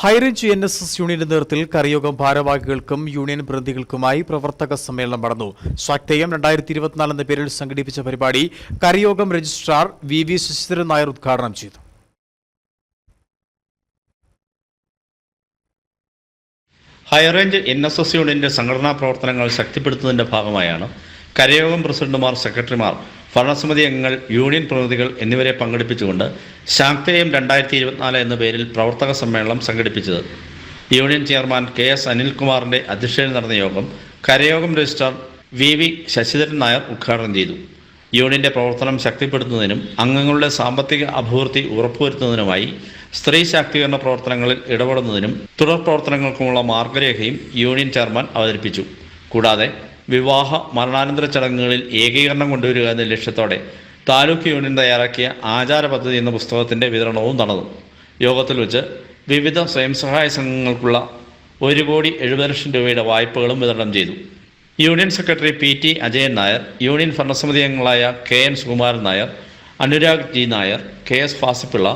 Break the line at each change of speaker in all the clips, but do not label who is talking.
High range N S S യൂണിയന്റെ നേതൃത്വത്തിൽ കരയോഗം ഭാരവാഹികൾക്കും union പ്രതിനിധികൾക്കുമായി പ്രവർത്തക സമ്മേളനം നടന്നു. സ്വാക്തേയം രണ്ടായിരത്തി ഇരുപത്തിനാല് എന്ന പേരിൽ സംഘടിപ്പിച്ച പരിപാടി കരയോഗം registrar V V Sasidharan Nair ഉദ്ഘാടനം ചെയ്തു.
ഹൈറേഞ്ച് എൻ എസ് എസ് യൂണിയന്റെ സംഘടനാ പ്രവർത്തനങ്ങൾ ശക്തിപ്പെടുത്തുന്നതിന്റെ ഭാഗമായാണ് കരയോഗം പ്രസിഡന്റുമാർ സെക്രട്ടറിമാർ ഭരണസമിതി അംഗങ്ങൾ യൂണിയൻ പ്രതിനിധികൾ എന്നിവരെ പങ്കെടുപ്പിച്ചുകൊണ്ട് ശാക്തേയം രണ്ടായിരത്തി ഇരുപത്തിനാല് എന്ന പേരിൽ പ്രവർത്തക സമ്മേളനം സംഘടിപ്പിച്ചത്. യൂണിയൻ ചെയർമാൻ കെ എസ് അനിൽകുമാറിന്റെ അധ്യക്ഷതയിൽ നടന്ന യോഗം കരയോഗം registrar V V Sasidharan Nair ഉദ്ഘാടനം ചെയ്തു. യൂണിയന്റെ പ്രവർത്തനം ശക്തിപ്പെടുത്തുന്നതിനും അംഗങ്ങളുടെ സാമ്പത്തിക അഭിവൃദ്ധി ഉറപ്പുവരുത്തുന്നതിനുമായി സ്ത്രീ ശാക്തീകരണ പ്രവർത്തനങ്ങളിൽ ഇടപെടുന്നതിനും തുടർ പ്രവർത്തനങ്ങൾക്കുമുള്ള മാർഗരേഖയും യൂണിയൻ ചെയർമാൻ അവതരിപ്പിച്ചു. കൂടാതെ വിവാഹ മരണാനന്തര ചടങ്ങുകളിൽ ഏകീകരണം കൊണ്ടുവരിക എന്ന ലക്ഷ്യത്തോടെ താലൂക്ക് യൂണിയൻ തയ്യാറാക്കിയ ആചാര പദ്ധതി എന്ന പുസ്തകത്തിന്റെ വിതരണവും നടന്നു. യോഗത്തിൽ വെച്ച് വിവിധ സ്വയം സഹായ സംഘങ്ങൾക്കുള്ള ഒരു കോടി എഴുപത് ലക്ഷം രൂപയുടെ വായ്പകളും വിതരണം ചെയ്തു. Union secretary P T Ajayan Nair union ഭരണസമിതി അംഗങ്ങളായ K N Sukumaran Nair Anurag G Nair K S Fasipillai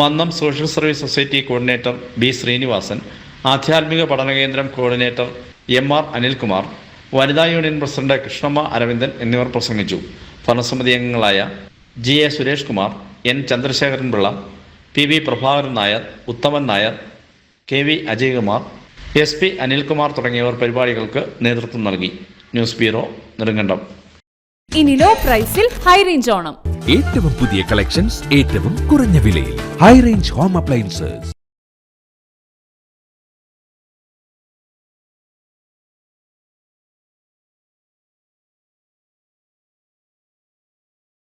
Mannam social service society coordinator B Srinivasan ആധ്യാത്മിക പഠന കേന്ദ്രം കോർഡിനേറ്റർ എം ആർ അനിൽകുമാർ വനിതാ യൂണിയൻ പ്രസിഡന്റ് കൃഷ്ണമ്മ അരവിന്ദൻ എന്നിവർ പ്രസംഗിച്ചു. ഭരണസമിതി അംഗങ്ങളായ G A Suresh Kumar N Chandrasekharan Pillai P V Prabhakaran Nair Uthaman Nair K V Ajaykumar S P Anilkumar തുടങ്ങിയവർ പരിപാടികൾക്ക് നേതൃത്വം നൽകി. News bureau Nedumkandam.
ഇനി ലോ പ്രൈസിൽ ഹൈ റേഞ്ച് ഓണം.
ഏറ്റവും പുതിയ കളക്ഷൻസ് ഏറ്റവും കുറഞ്ഞ വിലയിൽ. High range home appliances.